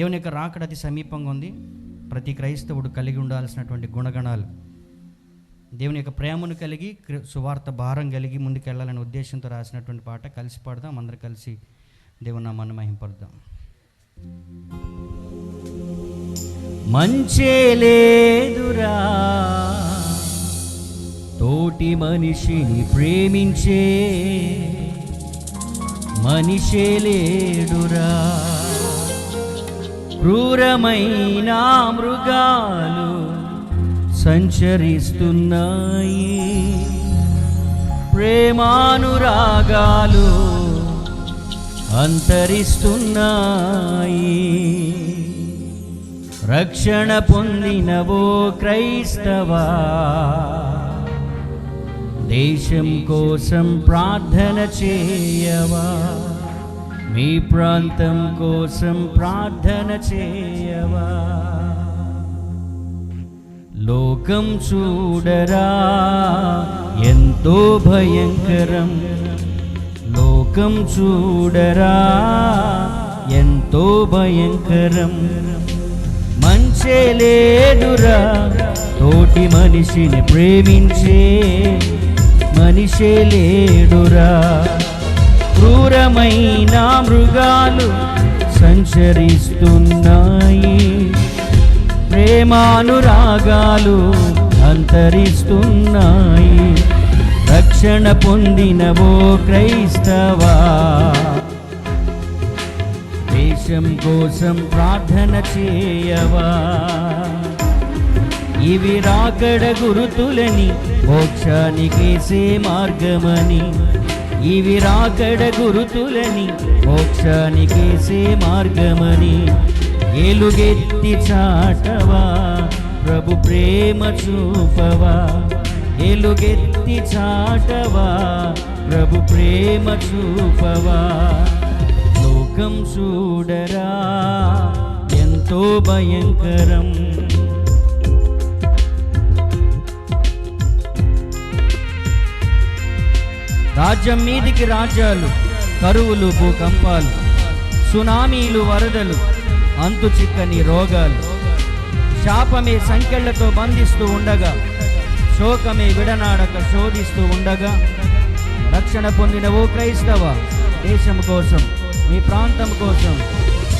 దేవుని యొక్క రాకడ అతి సమీపంగా ఉంది. ప్రతి క్రైస్తవుడు కలిగి ఉండాల్సినటువంటి గుణగణాలు. దేవుని యొక్క ప్రేమను కలిగి సువార్త భారం కలిగి ముందుకెళ్ళాలనే ఉద్దేశంతో రాసినటువంటి పాట కలిసి పాడదాం. అందరు కలిసి దేవుని నామాన్ని మహింపడదాం మంచే లేదురా. తోటి మనిషిని ప్రేమించే మనిషే లేడురా. క్రూరమైన మృగాలు సంచరిస్తున్నాయి. ప్రేమానురాగాలు అంతరిస్తున్నాయి. రక్షణ పొందినవో క్రైస్తవా దేశం కోసం ప్రార్థన చేయవా? మీ ప్రాంతం కోసం ప్రార్థన చేయవా? లోకం చూడరా? ఎంతో భయంకరం. లోకం చూడరా? ఎంతో భయంకరం. మంచే లేదురా. తోటి మనిషిని ప్రేమించే మనిషే లేడురా. క్రూరమైన మృగాలు సంచరిస్తున్నాయి. ప్రేమానురాగాలు అంతరిస్తున్నాయి. రక్షణ పొందినవో క్రైస్తవా? దేశం కోసం ప్రార్థన చేయవా? ఇవి రాకడ గురుతులని మోక్షానికేసే మార్గమని ఇవి రాకడ గురుతులని మోక్షానికేసే మార్గమని. ఎలుగెత్తి చాటవా ప్రభు ప్రేమ చూపవా. ఎలుగెత్తి చాటవా ప్రభు ప్రేమ చూపవా. లోకం చూడరా ఎంతో భయంకరం. రాజ్యం మీదికి రాజ్యాలు కరువులు భూకంపాలు సునామీలు వరదలు అంతు చిక్కని రోగాలు. శాపమే సంఖ్యలతో బంధిస్తూ ఉండగా శోకమే విడనాడక శోధిస్తూ ఉండగా రక్షణ పొందిన ఓ క్రైస్తవ దేశం కోసం మీ ప్రాంతం కోసం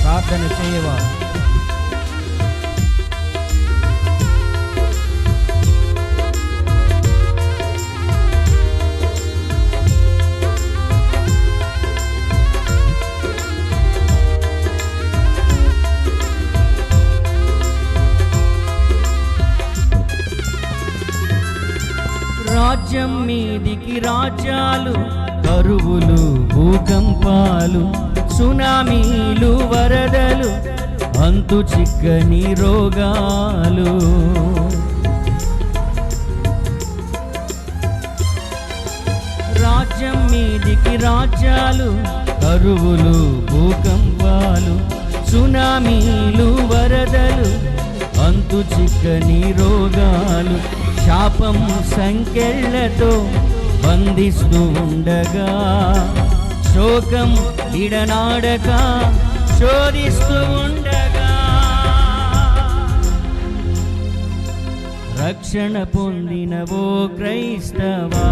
ప్రార్థన చేయవా? రాజ్యం మీదికి రాజ్యాలు కరువులు భూకంపాలు సునామీలు వరదలు అంతు చిక్కని రోగాలు. రాజ్యం మీదికి రాజ్యాలు కరువులు భూకంపాలు సునామీలు వరదలు అంతు చిక్కని రోగాలు. శాపం సంకెళ్ళతో బంధిస్తూ ఉండగా శోకం విడనాడక శోధిస్తూ ఉండగా రక్షణ పొందినవో క్రైస్తవా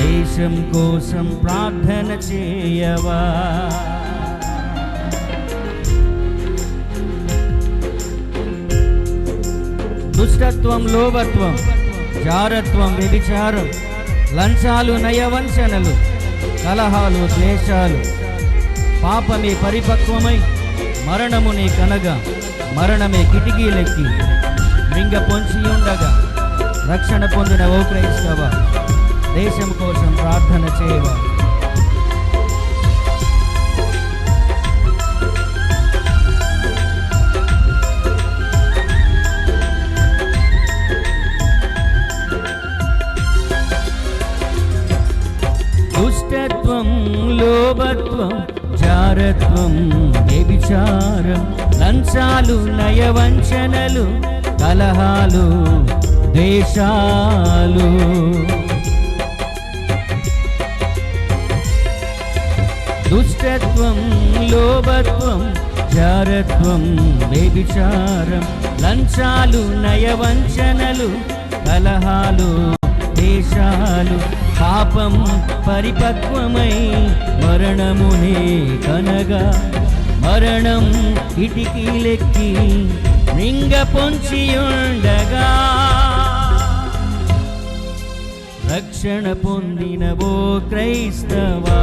దేశం కోసం ప్రార్థన చేయవా? దుష్టత్వం లోభత్వం జారత్వం వ్యభిచారం లంచాలు నయవంచనలు కలహాలు ద్వేషాలు. పాపమే పరిపక్వమై మరణమునే కనగా మరణమే కిటికీలెక్కి మింగ పొంచి ఉండగా రక్షణ పొందిన ఓ క్రైస్తవ దేశం కోసం ప్రార్థన చేయవా దుష్టత్వం లోభత్వం జారత్వం వ్యభిచారం లంచాలు నయవంచనలు కలహాలు దేశాలు దుష్టత్వం లోభత్వం జారత్వం వ్యభిచారం లంచాలు నయవంచనలు కలహాలు దేశాలు పాపం పరిపక్వమై మరణమునే కనగా మరణం ఇటికీలెక్కి మింగ పొంచియుండగా రక్షణ పొందినవో క్రైస్తవా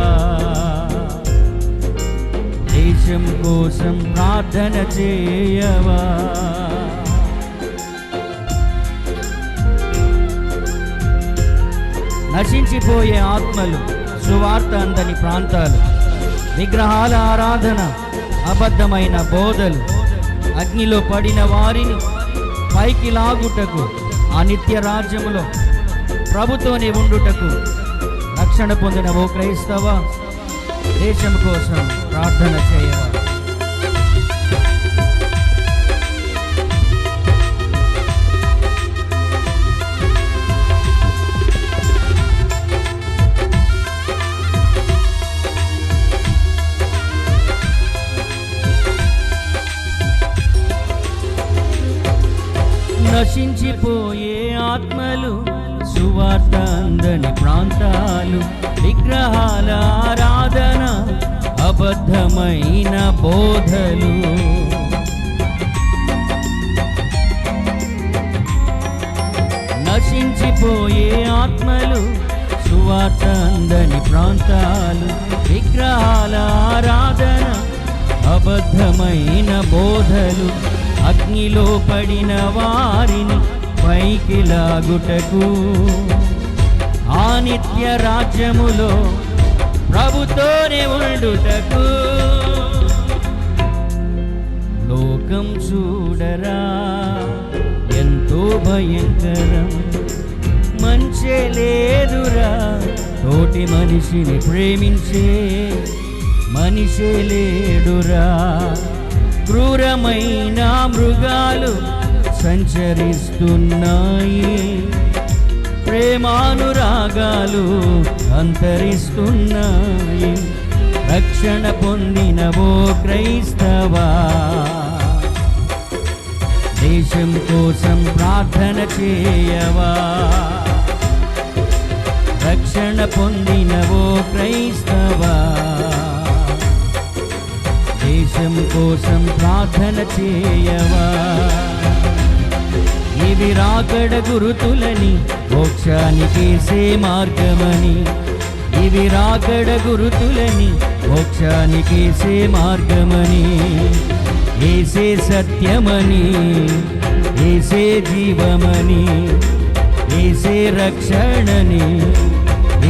దేశం కోసం ప్రార్థన చేయవా? నశించిపోయే ఆత్మలు సువార్త అందని ప్రాంతాలు విగ్రహాల ఆరాధన అబద్ధమైన బోధలు అగ్నిలో పడిన వారిని పైకి లాగుటకు ఆ నిత్య రాజ్యములో ప్రభుతోనే ఉండుటకు రక్షణ పొందిన ఓ క్రైస్తవ దేశం కోసం ప్రార్థన చేయవా? నశించిపోయే ఆత్మలు సువార్త అందని ప్రాంతాలు విగ్రహాల ఆరాధన అబద్ధమైన బోధలు. నశించిపోయే ఆత్మలు సువార్త అందని ప్రాంతాలు విగ్రహాల ఆరాధన అబద్ధమైన బోధలు. అగ్నిలో పడిన వారిని పైకి లాగుటకు. ఆ నిత్య రాజ్యములో ప్రభుతోనే ఉండుటకు. లోకం చూడరా ఎంతో భయంకరం. మంచే లేదురా తోటి మనిషిని ప్రేమించే మనిషే లేడురా. క్రూరమైన మృగాలు సంచరిస్తున్నాయి. ప్రేమానురాగాలు అంతరిస్తున్నాయి. రక్షణ పొందినవో క్రైస్తవా. దేశం కోసం ప్రార్థన చేయవా. రక్షణ పొందినవో క్రైస్తవా. దేశం కోసం ప్రార్థన చేయవా? ఇవి రాకడ గురుతులని మోక్షానికేసే మార్గమని. ఇవి రాకడ గురుతులని మోక్షానికేసే మార్గమని. ఏసే సత్యమని ఏసే జీవమని ఏసే రక్షణని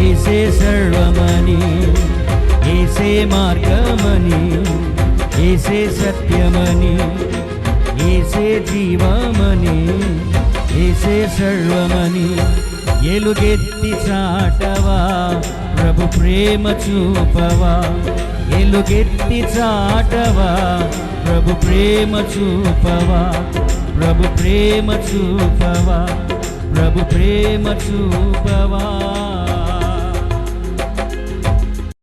ఏసే సర్వమని ఏసే మార్గమని. ఏసే సత్యమని ఏసే జీవమని ఏసే సర్వమని ఎలుగెత్తి చాటవా? ప్రభు ప్రేమ చూపవా? ఎలుగెత్తి చాటవా? ప్రభు ప్రేమ చూపవా? ప్రభు ప్రేమ చూపవా? ప్రభు ప్రేమ చూపవా?